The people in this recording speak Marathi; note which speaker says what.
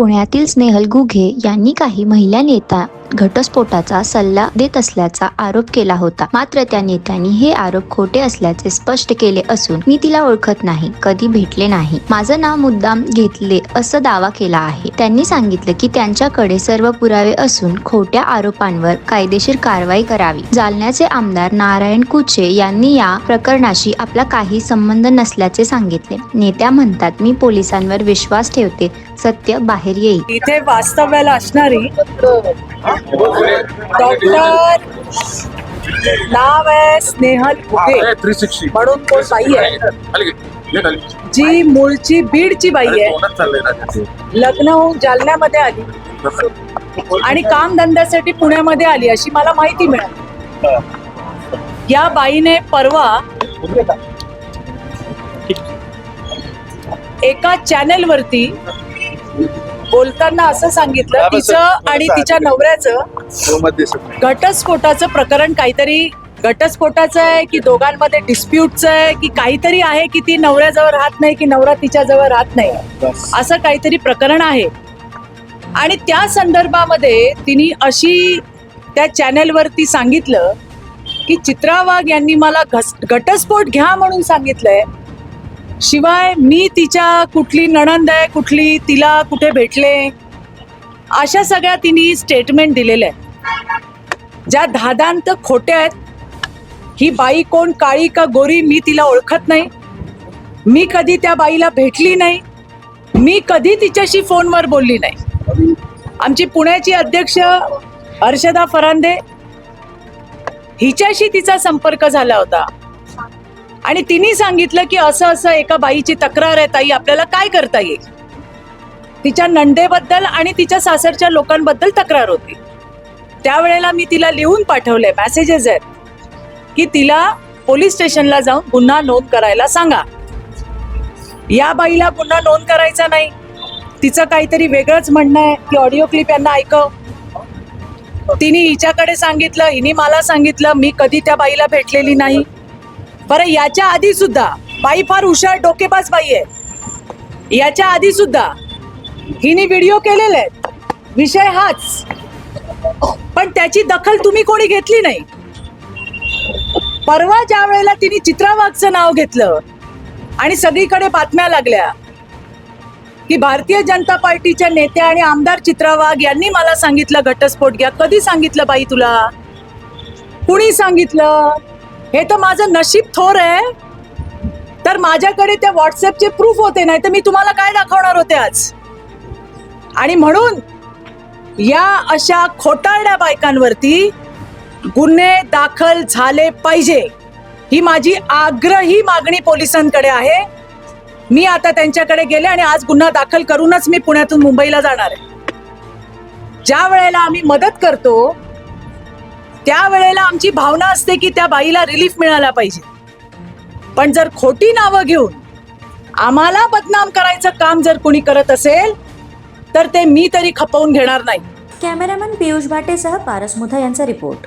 Speaker 1: पुण्यातील स्नेहल गुघे यांनी काही महिला नेता घटस्फोटाचा सल्ला देत असल्याचा आरोप केला होता. मात्र त्या नेत्यांनी हे आरोप खोटे असल्याचे स्पष्ट केले असून मी तिला ओळखत नाही कधी भेटले नाही. माझं नाव मुद्दाम घेतले असं दावा केला आहे. त्यांनी सांगितलं की त्यांच्याकडे सर्व पुरावे असून खोट्या आरोपांवर कायदेशीर कारवाई करावी. जालन्याचे आमदार नारायण कुचे यांनी या प्रकरणाशी आपला काही संबंध नसल्याचे सांगितले. नेत्या म्हणतात मी पोलिसांवर विश्वास ठेवते सत्य बाहेर येईल.
Speaker 2: इथे वास्तव्याला असणारी डॉक्टर नाव आहे स्नेहल
Speaker 3: सिक्स्टी
Speaker 2: म्हणून कोण बाई आहे. जी मूळची बीडची बाई आहे. लग्न होऊन जालन्यामध्ये आली. आणि काम धंद्यासाठी पुण्यामध्ये आली अशी मला माहिती मिळाली. या बाईने परवा एका चॅनेल वरती बोलताना असं सांगितलं तिचं आणि तिच्या नवऱ्याचं घटस्फोटाचं प्रकरण काहीतरी घटस्फोटाचं आहे की दोघांमध्ये डिस्प्यूटचं आहे की काहीतरी आहे की ती नवऱ्याजवळ राहत नाही की नवरा तिच्याजवळ राहत नाही? असं काहीतरी प्रकरण आहे. आणि त्या संदर्भामध्ये तिने अशी त्या चॅनेलवरती सांगितलं की चित्रा वाघ यांनी मला घटस्फोट घ्या म्हणून सांगितलंय. शिवाय मी तिच्या कुठली नणंद आहे कुठली तिला कुठे भेटले अशा सगळ्या तिने स्टेटमेंट दिलेल्या आहेत. ज्या धादांत खोट्या आहेत ही बाई कोण काळी का गोरी मी तिला ओळखत नाही. मी कधी त्या बाईला भेटली नाही. मी कधी तिच्याशी फोनवर बोलली नाही. आमची पुण्याची अध्यक्ष हर्षदा फरांदे हिच्याशी तिचा संपर्क झाला होता. आणि तिने सांगितलं की असं असं एका बाईची तक्रार आहे ताई आपल्याला काय करता येईल? तिच्या नंदेबद्दल आणि तिच्या सासरच्या लोकांबद्दल तक्रार होती. त्यावेळेला मी तिला लिहून पाठवले मेसेजेस आहेत की तिला पोलीस स्टेशनला जाऊन गुन्हा नोंद करायला सांगा. या बाईला गुन्हा नोंद करायचा नाही. तिचं काहीतरी वेगळंच म्हणणं आहे. की ऑडिओ क्लिप यांना ऐकव. तिने हिच्याकडे सांगितलं हिने मला सांगितलं मी कधी त्या बाईला भेटलेली नाही. बरं याच्या आधी सुद्धा बाई फार हुशार डोकेबाज बाई आहे. याच्या आधी सुद्धा हिने व्हिडिओ केलेले आहेत. विषय हाच. पण त्याची दखल तुम्ही कोणी घेतली नाही. परवा ज्या वेळेला तिने चित्रावाघचं नाव घेतलं आणि सगळीकडे बातम्या लागल्या की भारतीय जनता पार्टीच्या नेत्या आणि आमदार चित्रा वाघ यांनी मला सांगितलं घटस्फोट घ्या. कधी सांगितलं बाई तुला? कुणी सांगितलं? हे तर माझं नशीब थोर आहे. तर माझ्याकडे त्या व्हॉट्सअपचे प्रूफ होते नाही तर मी तुम्हाला काय दाखवणार होते आज? आणि म्हणून या अशा खोटारड्या बायकांवरती गुन्हे दाखल झाले पाहिजे ही माझी आग्रही मागणी पोलिसांकडे आहे. मी आता त्यांच्याकडे गेले आणि आज गुन्हा दाखल करूनच मी पुण्यातून मुंबईला जाणार आहे. ज्या वेळेला आम्ही मदत करतो त्यावेळेला आमची भावना असते की त्या बाईला रिलीफ मिळाला पाहिजे. पण जर खोटी नावं घेऊन आम्हाला बदनाम करायचं काम जर कोणी करत असेल तर ते मी तरी खपवून घेणार नाही.
Speaker 4: कॅमेरामॅन पियुष भाटेसह पारस मुथा यांचा रिपोर्ट.